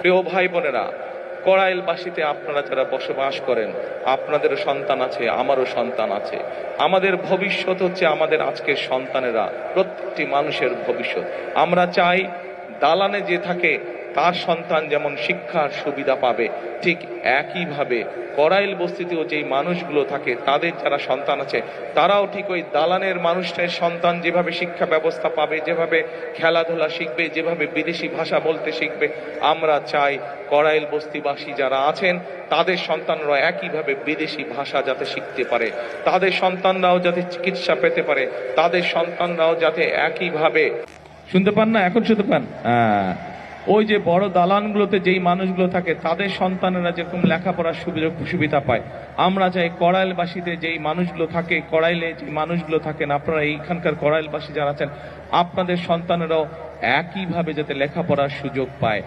প্রিয় ভাই বোনেরা কড়াইলবাসীতে আপনারা যারা বসবাস করেন আপনাদের সন্তান আছে, আমারও সন্তান আছে। আমাদের ভবিষ্যৎ হচ্ছে আমাদের আজকের সন্তানেরা, প্রত্যেকটি মানুষের ভবিষ্যৎ। আমরা চাই দালানে যে থাকে তার সন্তান যেমন শিক্ষার সুবিধা পাবে, ঠিক একইভাবে করাইল বস্তিতেও যেই মানুষগুলো থাকে, তাদের যারা সন্তান আছে, তারাও ঠিক ওই দালানের মানুষটার সন্তান যেভাবে শিক্ষা ব্যবস্থা পাবে, যেভাবে খেলাধুলা শিখবে, যেভাবে বিদেশি ভাষা বলতে শিখবে, আমরা চাই করাইল বস্তিবাসী যারা আছেন, তাদের সন্তানরা একইভাবে বিদেশি ভাষা যাতে শিখতে পারে, তাদের সন্তানরাও যাতে চিকিৎসা পেতে পারে, তাদের সন্তানরাও যাতে একইভাবে শুনতে পান না এখন শুনতে পান। ওই যে বড় দালানগুলোতে যেই মানুষগুলো থাকে, তাদের সন্তানেরা যেরকম লেখাপড়ার সুযোগ সুবিধা পায়। আমরা চাই কড়াইলবাসীতে যেই মানুষগুলো থাকে কড়াইলে যে মানুষগুলো থাকেন, আপনারা এইখানকার কড়াইলবাসী যারা আছেন, আপনাদের সন্তানেরাও একইভাবে যাতে লেখাপড়ার সুযোগ পায়।